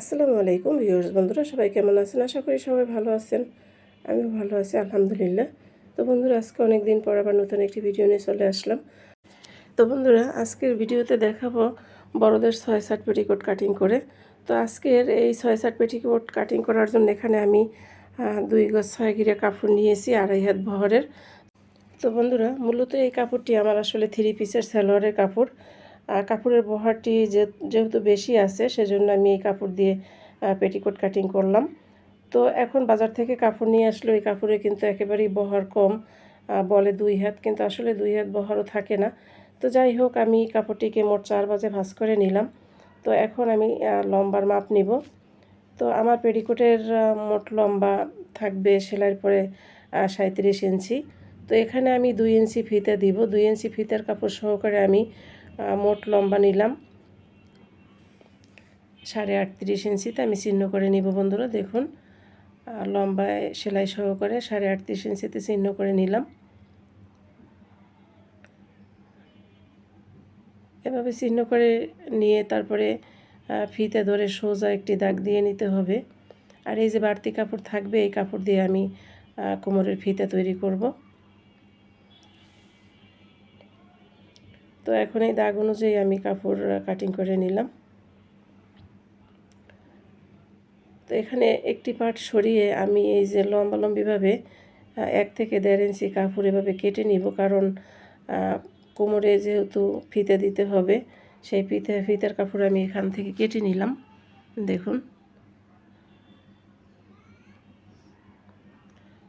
আসসালামু আলাইকুম ভিউয়ার্স, বন্ধুরা সবাই কেমন আছেন? আশা করি সবাই ভালো আছেন। আমিও ভালো আছি, আলহামদুলিল্লাহ। তো বন্ধুরা, আজকে অনেক দিন পর আবার নতুন একটি ভিডিও নিয়ে চলে আসলাম। তো বন্ধুরা, আজকের ভিডিওতে দেখাবো বড়দের ছয় সাত পেটিকোট কাটিং করে। তো আজকের এই ছয় সাত পেটিকোট কাটিং করার জন্য এখানে আমি দুই গজ ছয় ঘিরে কাপড় নিয়েছি, আড়াই হাত বহরের। তো বন্ধুরা, মূলত এই কাপড়টি আমার আসলে থ্রি পিসের সালোয়ারের কাপড়। কাপড়ের বহরটি যেহেতু বেশি আছে, সেজন্য আমি এই কাপড় দিয়ে পেটিকোট কাটিং করলাম। তো এখন বাজার থেকে কাপড় নিয়ে আসলে ওই কাপড়ে কিন্তু একেবারেই বহর কম বলে দুই হাত, কিন্তু আসলে দুই হাত বহরও থাকে না। তো যাই হোক, আমি কাপড়টিকে মোট চার বাজে ভাঁজ করে নিলাম। তো এখন আমি লম্বার মাপ নিব। তো আমার পেটিকোটের মোট লম্বা থাকবে সেলাইয়ের পরে সাঁত্রিশ ইঞ্চি। তো এখানে আমি দুই ইঞ্চি ফিতে দিব। দুই ইঞ্চি ফিতের কাপড় সহকারে আমি মোট লম্বা নিলাম। সাড়ে আটত্রিশ ইঞ্চিতে আমি চিহ্ন করে নিব বন্ধুরা, দেখুন। লম্বায় সেলাই সহকারে সাড়ে আটত্রিশ ইঞ্চিতে চিহ্ন করে নিলাম। এভাবে চিহ্ন করে নিয়ে তারপরে ফিতে ধরে সোজা একটি দাগ দিয়ে নিতে হবে। আর এই যে বাড়তি কাপড় থাকবে, এই কাপড় দিয়ে আমি কোমরের ফিতে তৈরি করব। তো এখন এই দাগ অনুযায়ী আমি কাপড় কাটিং করে নিলাম। তো এখানে একটি পার্ট সরিয়ে আমি এই যে লম্বালম্বিভাবে এক থেকে দেড় ইঞ্চি কাপড় এভাবে কেটে নিব কারণ কোমরে যেহেতু ফিতে দিতে হবে, সেই ফিতে, ফিতের কাপড় আমি এখান থেকে কেটে নিলাম। দেখুন।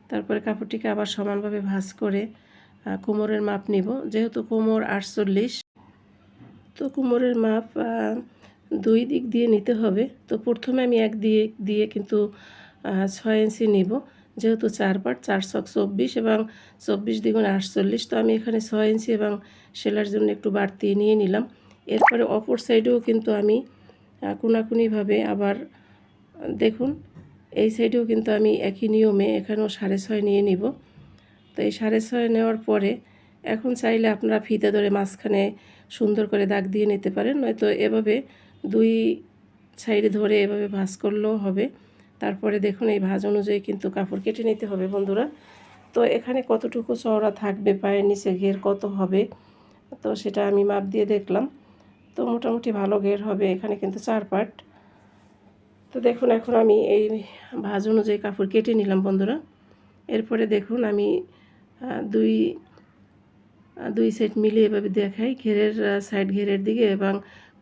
তারপরে কাপড়টিকে আবার সমানভাবে ভাঁজ করে কোমরের মাপ নিব। যেহেতু কোমর আটচল্লিশ, তো কোমরের মাপ দুই দিক দিয়ে নিতে হবে। তো প্রথমে আমি এক দিয়ে দিয়ে কিন্তু ছয় ইঞ্চি নিব। যেহেতু চার পাট, চার ছক চব্বিশ এবং চব্বিশ দ্বিগুণ আটচল্লিশ, তো আমি এখানে ছয় ইঞ্চি এবং সেলার জন্য একটু বাড়তি নিয়ে নিলাম। এরপরে অপর সাইডেও কিন্তু আমি কোনাকুনিভাবে আবার, দেখুন, এই সাইডেও কিন্তু আমি একই নিয়মে এখানেও সাড়ে ছয় নিয়ে নিব। তো এই সাড়ে ছয় নেওয়ার পরে এখন চাইলে আপনারা ফিতে ধরে মাঝখানে সুন্দর করে দাগ দিয়ে নিতে পারেন। নয়তো এভাবে দুই সাইডে ধরে এভাবে ভাঁজ করলেও হবে। তারপরে দেখুন এই ভাঁজ অনুযায়ী কিন্তু কাপড় কেটে নিতে হবে বন্ধুরা। তো এখানে কতটুকু চওড়া থাকবে, পায়ের নিচে ঘের কত হবে, তো সেটা আমি মাপ দিয়ে দেখলাম। তো মোটামুটি ভালো ঘের হবে এখানে কিন্তু চার পার্ট তো দেখুন এখন আমি এই ভাঁজ অনুযায়ী কাপড় কেটে নিলাম বন্ধুরা। এরপরে দেখুন আমি দুই দুই সাইড মিলিয়ে এভাবে দেখাই, ঘেরের সাইড ঘেরের দিকে এবং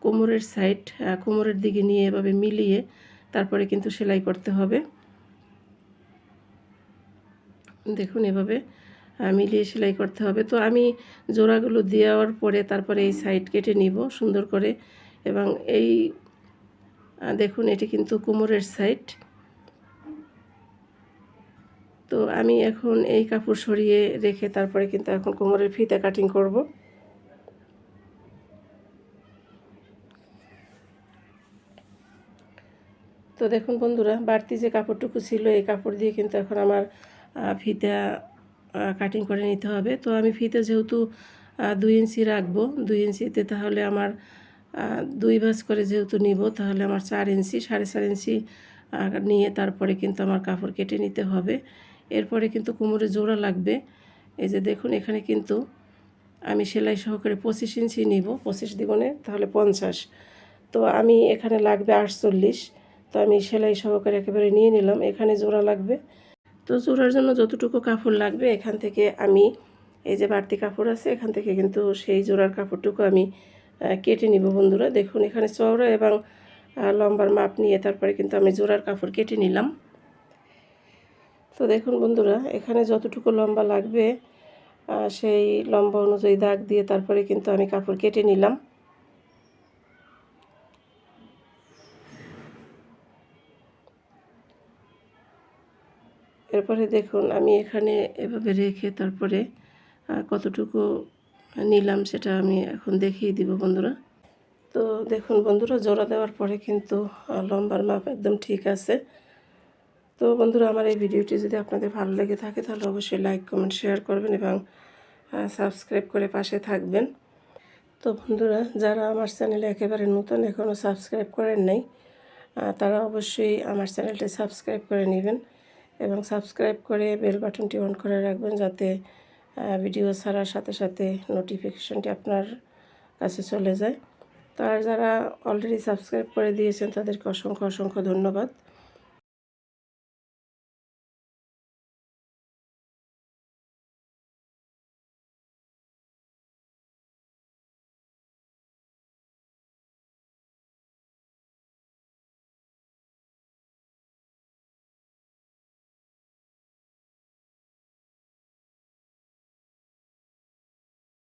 কোমরের সাইড কোমরের দিকে নিয়ে এভাবে মিলিয়ে তারপরে কিন্তু সেলাই করতে হবে। দেখুন এভাবে মিলিয়ে সেলাই করতে হবে। তো আমি জোড়াগুলো দেওয়ার পরে তারপরে এই সাইড কেটে নিব সুন্দর করে এবং এই দেখুন এটি কিন্তু কোমরের সাইড তো আমি এখন এই কাপড় সরিয়ে রেখে তারপরে কিন্তু এখন কোমরের ফিতা কাটিং করব। তো দেখুন বন্ধুরা, বাড়তি যে কাপড়টুকু ছিল, এই কাপড় দিয়ে কিন্তু এখন আমার ফিতা কাটিং করে নিতে হবে। তো আমি ফিতা যেহেতু দুই ইঞ্চি রাখব, দুই ইঞ্চিতে তাহলে আমার দুই ভাঁজ করে যেহেতু নিব, তাহলে আমার চার ইঞ্চি, সাড়ে চার ইঞ্চি নিয়ে তারপরে কিন্তু আমার কাপড় কেটে নিতে হবে। এরপরে কিন্তু কোমরে জোড়া লাগবে। এই যে দেখুন, এখানে কিন্তু আমি সেলাই সহকারে পঁচিশ ইঞ্চি নিব, পঁচিশ দ্বিগুণে তাহলে পঞ্চাশ। তো আমি এখানে লাগবে আটচল্লিশ। তো আমি সেলাই সহকারে একেবারে নিয়ে নিলাম, এখানে জোড়া লাগবে। তো জোড়ার জন্য যতটুকু কাপড় লাগবে, এখান থেকে আমি এই যে বাড়তি কাপড় আছে, এখান থেকে কিন্তু সেই জোড়ার কাপড়টুকু আমি কেটে নিব বন্ধুরা। দেখুন, এখানে চওড়া এবং লম্বার মাপ নিয়ে তারপরে কিন্তু আমি জোড়ার কাপড় কেটে নিলাম। তো দেখুন বন্ধুরা, এখানে যতটুকু লম্বা লাগবে সেই লম্বা অনুযায়ী দাগ দিয়ে তারপরে কিন্তু আমি কাপড় কেটে নিলাম। এরপরে দেখুন, আমি এখানে এভাবে রেখে তারপরে কতটুকু নিলাম সেটা আমি এখন দেখিয়ে দিব বন্ধুরা। তো দেখুন বন্ধুরা, জোড়া দেওয়ার পরে কিন্তু লম্বার মাপ একদম ঠিক আছে। তো বন্ধুরা, আমার এই ভিডিওটি যদি আপনাদের ভালো লেগে থাকে, তাহলে অবশ্যই লাইক কমেন্ট শেয়ার করবেন এবং সাবস্ক্রাইব করে পাশে থাকবেন। তো বন্ধুরা, যারা আমার চ্যানেলে একেবারে নতুন এখনও সাবস্ক্রাইব করেন নাই তারা অবশ্যই আমার চ্যানেলটি সাবস্ক্রাইব করে নেবেন এবং সাবস্ক্রাইব করে বেল বাটনটি অন করে রাখবেন যাতে ভিডিও ছাড়ার সাথে সাথে নোটিফিকেশনটি আপনার কাছে চলে যায়। তো আর যারা অলরেডি সাবস্ক্রাইব করে দিয়েছেন, তাদেরকে অসংখ্য অসংখ্য ধন্যবাদ।